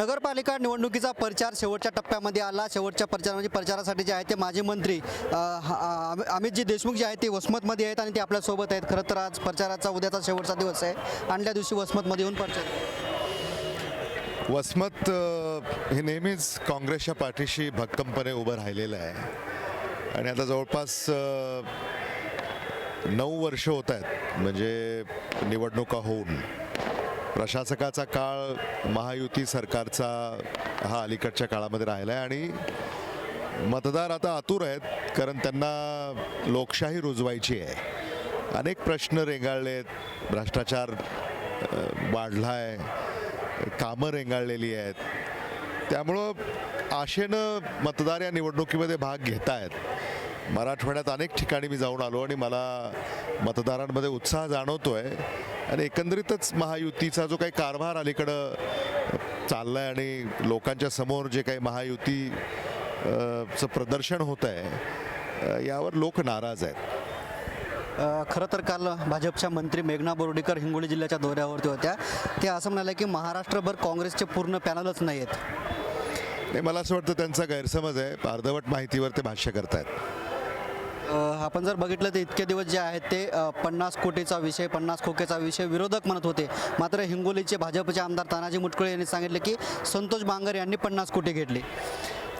नगरपालिका निवडणुकीचा प्रचार शेवटच्या टप्प्यामध्ये आला. शेवटच्या प्रचार म्हणजे प्रचारासाठी जे आहे ते माजी मंत्री अमितजी देशमुख जे आहेत ते वसमतमध्ये आहेत आणि ते आपल्यासोबत आहेत. खरं तर आज प्रचाराचा उद्याचा शेवटचा दिवस आहे. आणल्या दिवशी वसमतमध्ये येऊन प्रचार वसमत अ, हे नेहमीच काँग्रेसच्या पाठीशी भक्कमपणे उभं राहिलेलं आहे. आणि आता जवळपास अ, नऊ वर्ष होत आहेत. म्हणजे निवडणुका होऊन. प्रशासकाचा काळ महायुती सरकारचा हा अलीकडच्या काळामध्ये राहिला आहे आणि मतदार आता आतुर आहेत कारण त्यांना लोकशाही रुजवायची आहे. अनेक प्रश्न रेंगाळलेत भ्रष्टाचार वाढला आहे कामं रेंगाळलेली आहेत. त्यामुळं आशेनं मतदार या निवडणुकीमध्ये भाग घेत आहेत मराठवाड्यात अनेक ठिकाणी मी जाऊन आलो आणि मला मतदारांमध्ये उत्साह जाणवतोय. आणि एकंदरीतच महायुतीचा जो काही कारभार अलीकडं चाललाय आणि लोकांच्या समोर जे काही महायुती चं प्रदर्शन होत आहे यावर लोक नाराज आहेत. खरं तर काल भाजपच्या मंत्री मेघना बोर्डीकर हिंगोली जिल्ह्याच्या दौऱ्यावरती होत्या. ते असं म्हणाले की महाराष्ट्रभर काँग्रेसचे पूर्ण पॅनलच नाही आहेत नाही मला असं वाटतं त्यांचा गैरसमज आहे. अर्धवट माहितीवर ते भाष्य करतायत. अ, आपण जर बघितलं तर इतके दिवस जे आहेत ते पन्नास कोटीचा विषय पन्नास खोकेचा विषय विरोधक म्हणत होते. मात्र हिंगोलीचे भाजपचे आमदार तानाजी मुटकुळे यांनी सांगितले की संतोष बांगर यांनी पन्नास कोटी घेतले.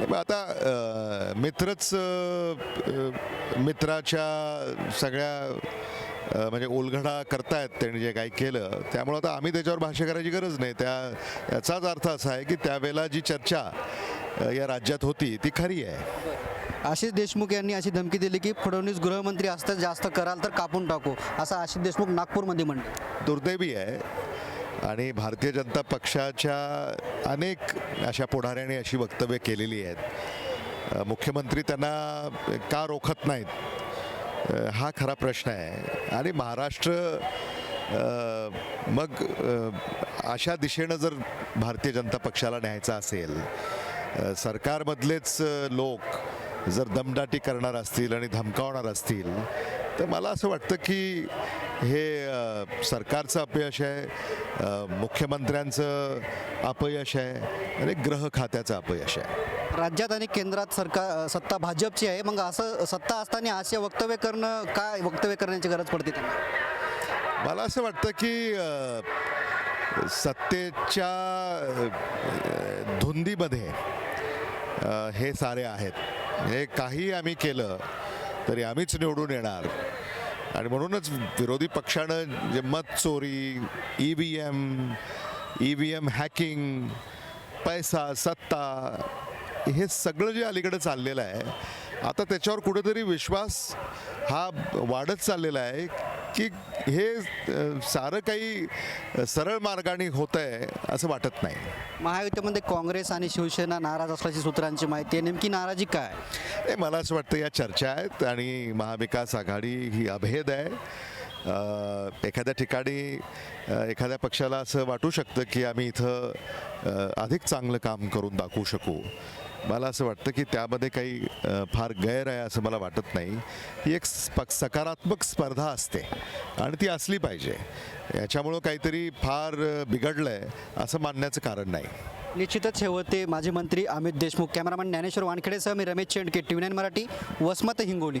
मग आता मित्रच मित्राच्या सगळ्या म्हणजे उलगडा करतायत त्यांनी जे काही केलं. त्यामुळं आता आम्ही त्याच्यावर भाष्य करायची गरज नाही. त्या याचाच अर्थ असा आहे की त्यावेळेला जी चर्चा या राज्यात होती ती खरी आहे. आशिष देशमुख यांनी अशी धमकी दिली की फडणवीस गृहमंत्री असतात जास्त कराल तर कापून टाकू असं आशिष देशमुख नागपूरमध्ये म्हणले. दुर्दैवी आहे. आणि भारतीय जनता पक्षाच्या अनेक अशा पुढाऱ्यांनी अशी वक्तव्य केलेली आहेत. मुख्यमंत्री त्यांना का रोखत नाहीत? हा खरा प्रश्न आहे. आणि महाराष्ट्र मग अशा दिशेनं जर भारतीय जनता पक्षाला न्यायचा असेल सरकारमधलेच लोक जर दमदाटी करणार असतील आणि धमकावणार असतील तर मला असं वाटतं की हे सरकारचं अपयश आहे मुख्यमंत्र्यांचं अपयश आहे आणि गृह खात्याचं अपयश आहे. राज्यात आणि केंद्रात सरकार सत्ता भाजपची आहे. मग असं सत्ता असताना असे वक्तव्य करणं काय वक्तव्य करण्याची गरज पडते त्यांना? मला असं वाटतं की सत्तेच्या धुंदीमध्ये हे सारे आहेत. हे काही आम्ही केलं तरी आम्हीच निवडून येणार. आणि म्हणूनच विरोधी पक्षानं जे मत चोरी E V M E V M hacking पैसा सत्ता हे सगळं जे अलीकडे चाललेलं आहे आता त्याच्यावर कुठेतरी विश्वास हा वाढत चाललेला आहे. की हे सारं काही सरळ मार्गाने होत आहे असं वाटत नाही. महायुतीमध्ये काँग्रेस आणि शिवसेना नाराज असल्याची सूत्रांची माहिती आहे. नेमकी नाराजी काय? हे मला असं वाटतं या चर्चा आहेत आणि महाविकास आघाडी ही अभेद आहे. एखाद्या ठिकाणी एखाद्या पक्षाला असं वाटू शकतं की आम्ही इथं अधिक चांगलं काम करून दाखवू शकू. मला असं वाटतं की त्यामध्ये काही फार गैर आहे असं मला वाटत नाही. ही एक स्प- सकारात्मक स्पर्धा असते आणि ती असली पाहिजे. याच्यामुळं काहीतरी फार बिघडलं आहे असं मानण्याचं कारण नाही. निश्चितच हे होते माजी मंत्री अमित देशमुख. कॅमेरामॅन ज्ञानेश्वर वानखेडेसह मी रमेश चेंडके टी नाईन मराठी वसमत हिंगोली.